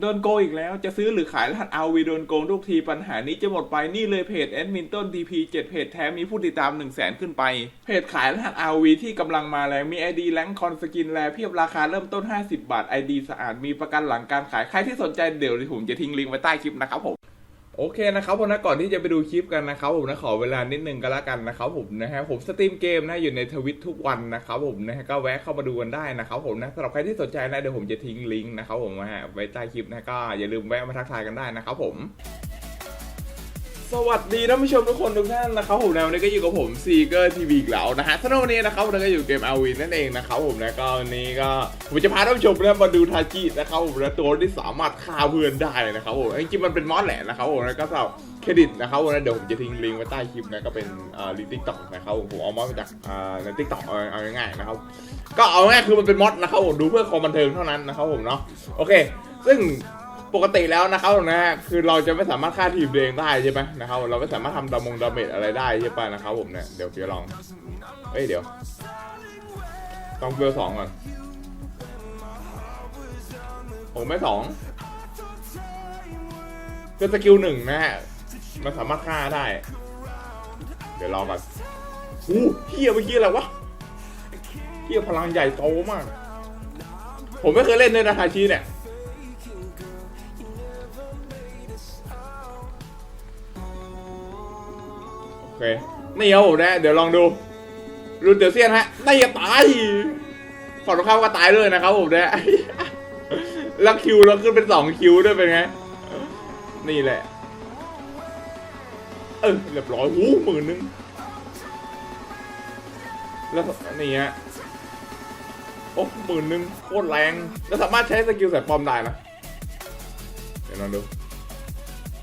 โดนโกงอีกแล้วจะซื้อหรือขายรหัส RV โดนโกงทุกทีปัญหานี้จะหมดไปนี่เลยเพจแอดมินต้น TP 7เพจแท้มีผู้ติดตาม 1 0 0 0 0แสนขึ้นไป เพจขายรหัส RV ที่กำลังมาแรงมี ID แลงคอนสกินแลเพียบราคาเริ่มต้น 50 บาท ID สะอาดมีประกันหลังการขายใครที่สนใจเดี๋ยวผมจะทิ้งลิงก์ไว้ใต้คลิปนะครับผม โอเคนะครับผมนะก่อนที่จะไปดูคลิปกันนะครับผมนะขอเวลานิดนึงก็แล้วกันนะครับผมนะฮะผมสตรีมเกมนะอยู่ในทวิตทุกวันนะครับผมนะฮะก็แวะเข้ามาดูกันได้นะครับผมนะสำหรับใครที่สนใจนะเดี๋ยวผมจะทิ้งลิงก์นะครับผมนะฮะไว้ใต้คลิปนะก็อย่าลืมแวะมาทักทายกันได้นะครับผม สวัสดีท่านผู้ชมทุกคนทุกท่านนะครับผมนะวันนี้ก็อยู่กับผมซีเกอร์ทีวีอีกแล้วนะฮะสำหรับวันนี้นะครับเราก็อยู่เกมอาวีนั่นเองนะครับผมนะก็วันนี้ก็ผมจะพาท่านผู้ชมนะมาดูทาจินะครับผมนะตัวที่สามารถฆ่าเพื่อนได้นะครับผมจริงๆมันเป็นมอสแหละนะครับผมนะก็สำหรับเครดิตนะครับผมนะเดี๋ยวผมจะทิ้งลิงก์ไว้ใต้คลิปนะก็เป็นอ่าลิงก์ทิกตอกนะครับผมเอามอสมาจากอ่าในทิกตอกเอาเอาง่ายๆนะครับก็เอาง่ายคือมันเป็นมอสนะครับผมดูเพื่อความบันเทิงเท่านั้นนะครับผมเนาะโอเค ซึ่ง ปกติแล้วนะครับนะฮะคือเราจะไม่สามารถฆ่าทีมตัวเองได้ใช่ไหมนะครับเราไม่สามารถทำดามงดาเมจอะไรได้ใช่ปะนะครับผมเนี่ยเดี๋ยวจะลองเอ้ยเดี๋ยวต้องเบอร์สองก่อนผมไม่สองคือสกิลหนึ่งนะฮะมันสามารถฆ่าได้ เดี๋ยวลองก่อนอู้เฮียเมื่อกี้อะไรวะเฮียพลังใหญ่โตมาก ผมไม่เคยเล่นเลยนะฮาชิเนี่ย เคนี่ครับผมนะ เดี๋ยวลองดูรูนเตอเซียนฮะนี่ตายฝั่งตรงข้ามก็ตายเลยนะครับผมนะแล้วคิวเราขึ้นเป็นสองคิวด้วยเป็นไง นี่แหละ เออเรียบร้อยหูหมื่นนึง แล้วนี่ฮะโอ้หมื่นนึงโคตรแรง แล้วสามารถใช้สกิลใส่ป้อมได้นะ เดี๋ยวลองดู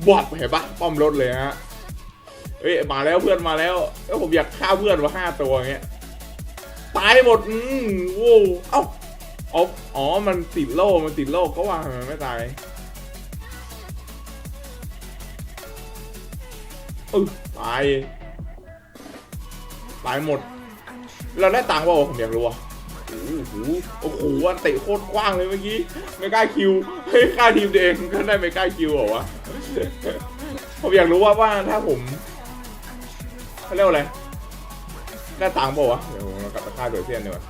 บวบเห็นปะป้อมลดเลยฮะ เอ้ยมาแล้วเพื่อนมาแล้วแล้วผมอยากฆ่าเพื่อนว่าห้าตัวเงี้ยตายหมดอืมโว้เอ้าอ๋ออ๋อมันติดโล่มันติดโล่ก็ว่าทำไมไม่ตายเออตายตายหมด เราได้ตังค์ป่าวะผมอยากรู้อะโอ้โหโอ้โหอันเตะโคตรกว้างเลยเมื่อกี้ไม่กล้าคิวเฮ้ยฆ่าทีมตัวเองก็ได้ไม่กล้าคิวเหรอวะผมอยากรู้ว่าว่าถ้าผม เขาเรียกว่าอะไรได้ตังค์ป่าวะเดี๋ยวผมกลับไปฆ่าโดยเซียนดีกว่า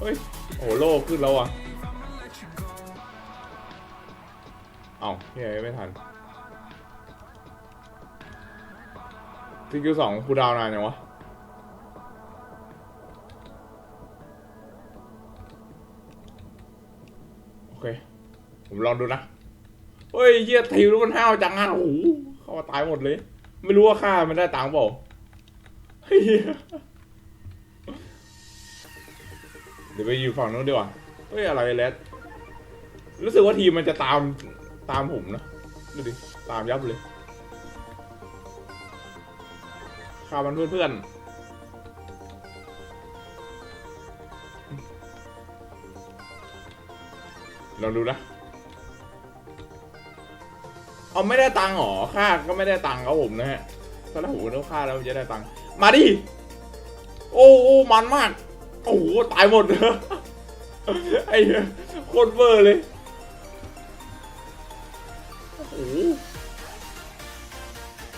เฮ้ยโอ้โหโลขึ้นแล้วอะเอ้าเฮ้ยไม่ทันสกิลสองคูดาวน์นานยังวะโอเค ผมลองดูนะ เฮ้ยเหี้ยทีมรู้มันห้าวจังอะโอ้ โหเข้ามาตายหมดเลย ไม่รู้ว่าค่ามันได้ตังค์เปล่าเฮ้ยเดี๋ยวไปอยู่ฝั่งนู้นดีกว่าเฮ้ยอะไรแลดรู้สึกว่าทีมมันจะตามตามผมนะดูดิตามยับเลยข่าวมันเพื่อนๆลองดูนะ เอาไม่ได้ตังค์หรอค่าก็ไม่ได้ตังค์ครับผมนะฮะถ้าเราหูนึกค่าแล้วจะได้ตังค์มาดิโอ้โอ้มันมากโอ้โหตายหมดไอ้เหี้ยโคตรเวอร์เลยโอ้โห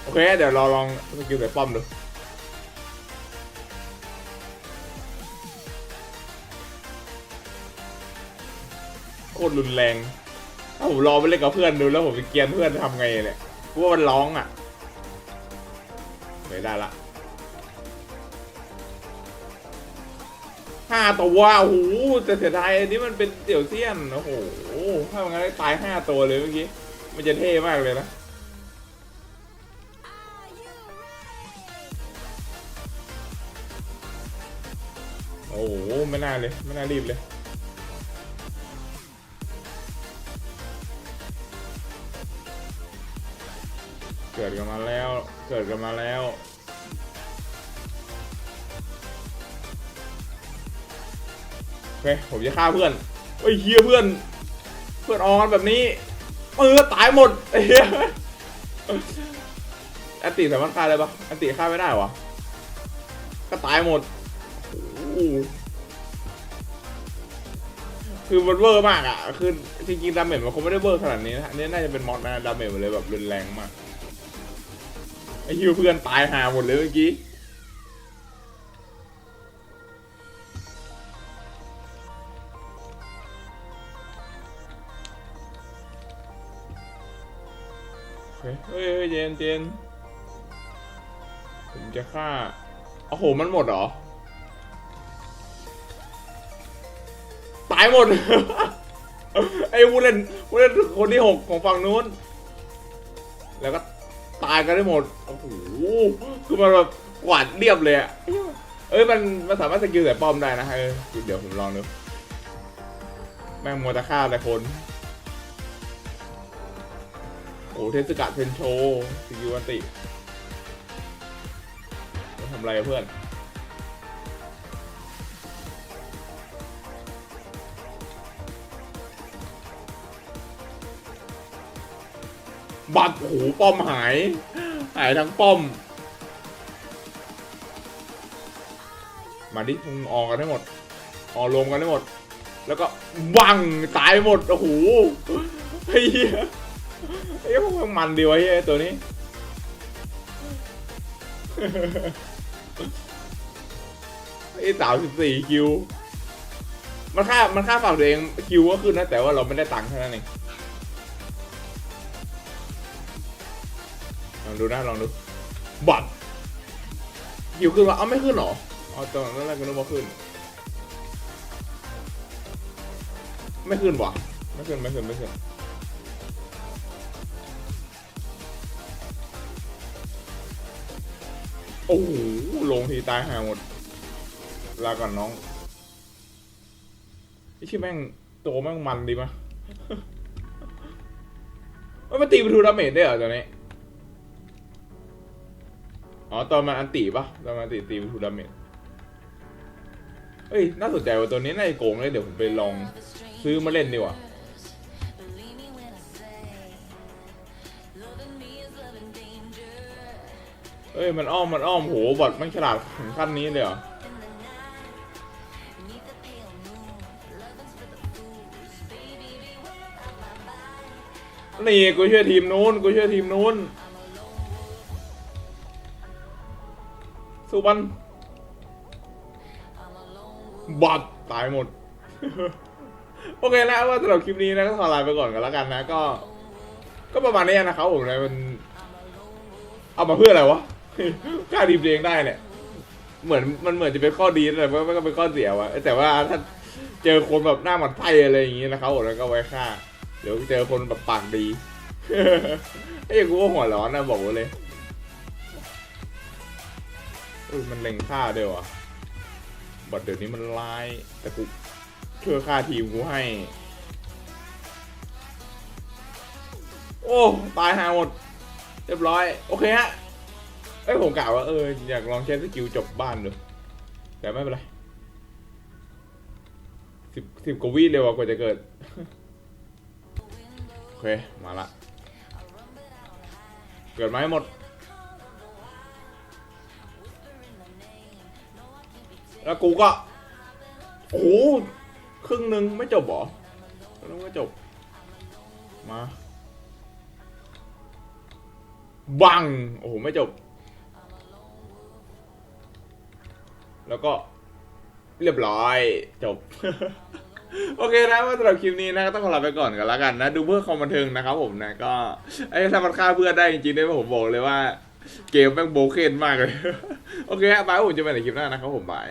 โอเคเดี๋ยวเราลองสกิลใส่ป้อมดูโคตรรุนแรง ผมรอไปเล่นกับเพื่อนดูแล้วผมไปเกียนเพื่อนทำไงเนี่ยกูว่ามันร้องอะไม่ได้ละห้าตัวโอ้โหแต่เสียดายอันนี้มันเป็นเสี่ยวเซียนโอ้โหถ้ามันงั้นได้ตายห้าตัวเลยเมื่อกี้มันจะเท่มากเลยนะโอ้โหไม่น่าเลยไม่น่ารีบเลย เกิดกันมาแล้ว เกิดกันมาแล้ว โอเค ผมจะฆ่าเพื่อนเฮ้ยเฮียเพื่อน เพื่อนออนแบบนี้ เออตายหมดไอ้เฮียอันติสามารถฆ่าได้ปะอันติฆ่าไม่ได้วะก็ตายหมด คือมันเวอร์มากอะ คือจริงๆดาเมจมันคงไม่ได้เวอร์ขนาดนี้นะนนี้น่าจะเป็นมอดนะดาเมจมันเลยแบบรุนแรงมาก ไอ้ฮิวเพื่อนตายหาหมดเลยเมื่อกี้เฮ้ยเฮ้ยเยเจนเจนผมจะฆ่าโอ้โห มันหมดเหรอ ตายหมด ไอ้ผู้เล่นผู้เล่นคนที่หกของฝั่งนู้น แล้วก็ ตายกันได้หมด โอ้โห คือมันแบบกวาดเรียบเลยอะเอ้ยมันมันสามารถสกิลแต่ป้อมได้นะเออเดี๋ยวผมลองดู แม่งมัวแต่ฆ่าแต่คน โอ้เทสกะเทนโชสกิลวันติมันทำอะไรอะเพื่อน บัตรโอ้โหป้อมหาย หายทั้งป้อม มาดิมึงออกกันให้หมด ออกรวมกันให้หมด แล้วก็บังตายหมดโอ้โหไอ้เหี้ยไอ้พวกมันดีวะเฮ้ยตัวนี้ไอ้สาวสิบสี่คิว มันค่ามันค่าฝั่งตัวเองคิวก็ขึ้นนะแต่ว่าเราไม่ได้ตังค์เท่านั้นเอง ดูนะลองดูบัตรคิวขึ้นวะเอาไม่ขึ้นหรออ๋อตอนนั้นแรกก็นึกว่าขึ้น ไม่ขึ้นวะไม่ขึ้นไม่ขึ้นไม่ขึ้นโอ้โหลงทีตายหาหมดลาก่อนน้องไอ้ชื่อแม่งตัวแม่งมันดีมะว่ามันตีประตูดาเมจได้เหรอตอนนี้ อ๋อตอนมันอันตีปะตอนมันอันตีตีประตูดาเมจเฮ้ยน่าสนใจว่าตัวนี้น่าจะโกงเลยเดี๋ยวผมไปลองซื้อมาเล่นดีกว่าเอ้ยมันอ้อมมันอ้อมโหบอดมันฉลาดถึงขั้นนี้เลยเหรอนี่กูช่วยทีมนู้นกูช่วยทีมนู้น สุบันบัดตายหมด โอเคแล้วว่าสำหรับคลิปนี้นะก็ขอลาไปก่อนกันแล้วกันนะ ก็ ก็ประมาณนี้นะครับผมนะมัน เอามาเพื่ออะไรวะฆ่าทีมตัวเองได้เนี่ยเหมือนมันเหมือนจะเป็นข้อดีแต่ว่ามันก็เป็นข้อเสียวะแต่ว่าถ้าเจอคนแบบหน้าหมันไส้อะไรอย่างงี้นะครับผมแล้วก็ไว้ฆ่าเดี๋ยวเจอคนแบบปากดีไอ้ยกูก็หัวร้อนนะบอกเลย อุ้ยมันเล็งฆ่าเดียวอะบัดเดี๋ยวนี้มันไล่แต่กูช่วยฆ่าทีมกูให้ โอ้ ตายหาหมด เรียบร้อย โอเคฮะเอ้ยผมกล่าวว่าเอออยากลองใช้สกิลจบบ้านดูแต่ไม่เป็นไรสิบสิบกว่าวิเร็วกว่าจะเกิด โอเค มาละ เกิดมาให้หมด แล้วกูก็ โอ้โหครึ่งหนึ่งไม่จบหรอแล้วไม่จบ มา บัง โอ้โห ไม่จบ แล้วก็เรียบร้อย จบ โอเคนะว่าสำหรับคลิปนี้นะก็ต้องขอลาไปก่อนกันแล้วกันนะ ดูเพื่อความบันเทิงนะครับผมนะก็ไอ้ถ้ามันฆ่าเพื่อนได้จริงๆได้ผมบอกเลยว่า เกมแม่งโบเคนมากเลย โอเคฮะบายผมจะไปในคลิปหน้านะครับผมบาย